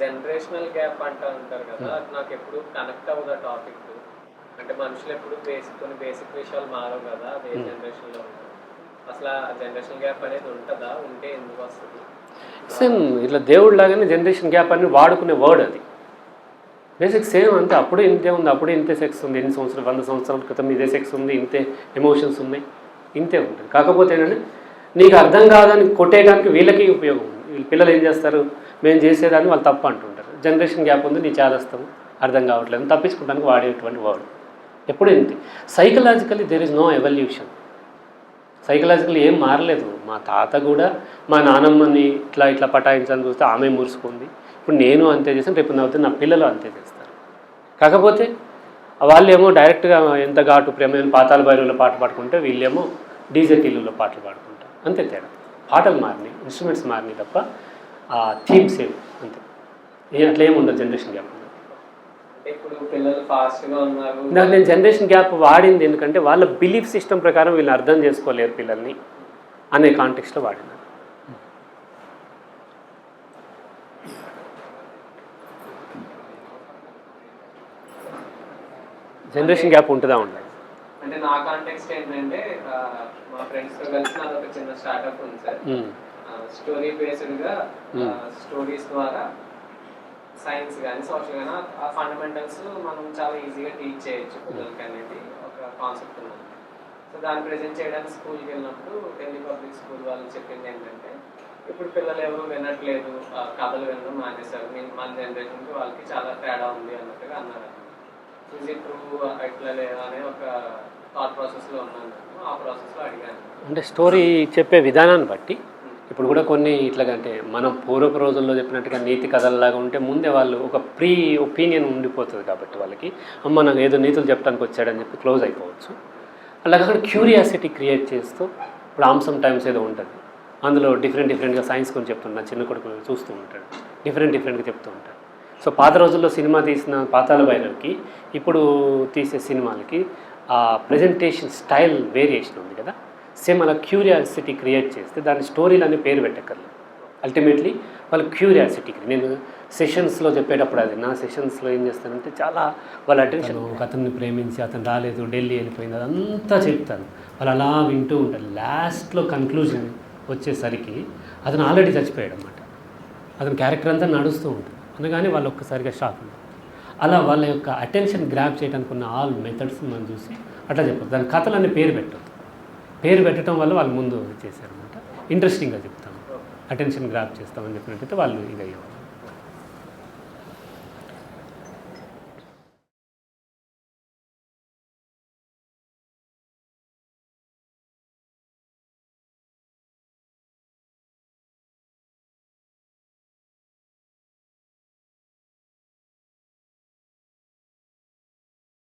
Generational gap అంటా ఉంటారు కదా అది నాకు ఎప్పుడు కనెక్ట్ అవ్వదు టాపిక్ అంటే మనుషులు ఎప్పుడు బేసిక్ కొన్ని బేసిక్ విషయాలు మారవు కదా అదే జనరేషన్లో ఉంటారు అసలు ఆ జనరేషన్ గ్యాప్ అనేది ఉంటుందా? ఉంటే ఎందుకు వస్తుంది? సేమ్ ఇట్లా దేవుడు లాగానే జనరేషన్ గ్యాప్ అని వాడుకునే వర్డ్ అది. బేసిక్ సేమ్ అంతే అప్పుడు ఇంతే ఉంది అప్పుడు ఇంతే సెక్స్ ఉంది ఎన్ని సంవత్సరాలు వంద సంవత్సరాల క్రితం ఇదే సెక్స్ ఉంది ఇంతే ఎమోషన్స్ ఉన్నాయి ఇంతే ఉంటుంది. కాకపోతే ఏంటంటే నీకు అర్థం కాదని కొట్టేయడానికి వీళ్ళకి ఉపయోగం వీళ్ళ పిల్లలు ఏం చేస్తారు? మేము చేసేదాన్ని వాళ్ళు తప్పు అంటుంటారు. జనరేషన్ గ్యాప్ ఉంది నీ చేదస్తాం అర్థం కావట్లేదు. తప్పించుకోవడానికి వాడేటువంటి వాడు. ఎప్పుడు ఏంటి? Psychologically there is no evolution psychological ఏం మారలేదు. మా తాత కూడా మా నానమ్మని ఇట్లా ఇట్లా పటాయించని చూస్తే ఆమె మురుసుకుంది. ఇప్పుడు నేను అంతే చేస్తాను రేపు నవ్వుతే నా పిల్లలు అంతే చేస్తారు. కాకపోతే వాళ్ళేమో డైరెక్ట్గా ఎంత ఘాటు ప్రేమైన పాతాల భైరవులో పాట పాడుకుంటే వీళ్ళేమో డీజే కిల్లులో పాటలు పాడుకుంటారు. అంతే తేడా. పాటలు మారినాయి ఇన్స్ట్రుమెంట్స్ మారినాయి తప్ప ఆ థీమ్స్ ఏమి అంతే. అట్లా ఏమి ఉండదు జనరేషన్ గ్యాప్ నాకు నేను జనరేషన్ గ్యాప్ వాడింది ఎందుకంటే వాళ్ళ బిలీఫ్ సిస్టమ్ ప్రకారం వీళ్ళు అర్థం చేసుకోలేరు పిల్లల్ని అనే కాంటెక్స్లో వాడినాను జనరేషన్ గ్యాప్ ఉంటుందా ఉండదు అంటే నా కాంటెక్స్ట్ ఏంటంటే మా ఫ్రెండ్స్తో కలిసి నాది ఒక చిన్న స్టార్ట్అప్ ఉంది సార్. స్టోరీ బేస్డ్గా స్టోరీస్ ద్వారా సైన్స్ కానీ సోషల్ కానీ ఆ ఫండమెంటల్స్ మనం చాలా ఈజీగా టీచ్ చేయొచ్చు పిల్లలకి అనేది ఒక కాన్సెప్ట్ ఉంది సో దాన్ని ప్రజెంట్ చేయడానికి స్కూల్కి వెళ్ళినప్పుడు ఢిల్లీ పబ్లిక్ స్కూల్ వాళ్ళు చెప్పింది ఏంటంటే ఇప్పుడు పిల్లలు ఎవరు వినట్లేదు కథలు వినడం మానేశారు. మన జనరేషన్కి వాళ్ళకి చాలా తేడా ఉంది అన్నట్టుగా అన్నారు ఇది ట్రూ ఎట్లా లేదా అనే ఒక థాట్ ప్రాసెస్లో ఉన్నాను. నేను. ఆ ప్రాసెస్లో అడిగాను. అంటే స్టోరీ చెప్పే విధానాన్ని బట్టి ఇప్పుడు కూడా కొన్ని ఇట్లా అంటే మనం పూర్వపు రోజుల్లో చెప్పినట్టుగా నీతి కథల్లాగా ఉంటే ముందే వాళ్ళు ఒక ప్రీ ఒపీనియన్ ఉండిపోతుంది కాబట్టి వాళ్ళకి అమ్మ నాకు ఏదో నీతులు చెప్పడానికి వచ్చాడని చెప్పి క్లోజ్ అయిపోవచ్చు. అలాగే అక్కడ క్యూరియాసిటీ క్రియేట్ చేస్తూ ఇప్పుడు ఆమ్సమ్ టైమ్స్ ఏదో ఉంటుంది. అందులో డిఫరెంట్ డిఫరెంట్గా సైన్స్ గురించి చెప్తున్నా చిన్న కొడుకు చూస్తూ ఉంటాడు. డిఫరెంట్ డిఫరెంట్గా చెప్తూ ఉంటాడు. సో పాత రోజుల్లో సినిమా తీసిన పాతాల భైరవ్కి ఇప్పుడు తీసే సినిమాలకి ఆ ప్రజెంటేషన్ స్టైల్ వేరియేషన్ ఉంది కదా. సేమ్ అలా క్యూరియాసిటీ క్రియేట్ చేస్తే దాని స్టోరీలు అనే పేరు పెట్టక్కర్లేదు. అల్టిమేట్లీ వాళ్ళ క్యూరియాసిటీ నేను సెషన్స్లో చెప్పేటప్పుడు అది నా సెషన్స్లో ఏం చేస్తానంటే చాలా వాళ్ళ అటెన్షన్ ఒక అతన్ని ప్రేమించి అతను రాలేదు ఢిల్లీ వెళ్ళిపోయింది అదంతా చెప్తాను. వాళ్ళు అలా వింటూ ఉంటారు. లాస్ట్లో కన్క్లూజన్ వచ్చేసరికి అతను ఆల్రెడీ చచ్చిపోయాడు అనమాట అతని క్యారెక్టర్ అంతా నడుస్తూ ఉంటుంది. అనగానే వాళ్ళు ఒక్కసారిగా షాక్ అలా వాళ్ళ యొక్క అటెన్షన్ గ్రాప్ చేయడానికి ఉన్న ఆల్ మెథడ్స్ మనం చూసి అట్లా చెప్పదు దాని కథలన్నీ పేరు పెట్టదు పేరు పెట్టడం వల్ల వాళ్ళు ముందు చేశారనమాట ఇంట్రెస్టింగ్గా చెప్తాం అటెన్షన్ గ్రాప్ చేస్తామని చెప్పినట్టయితే వాళ్ళు ఇది అయ్యేవాళ్ళు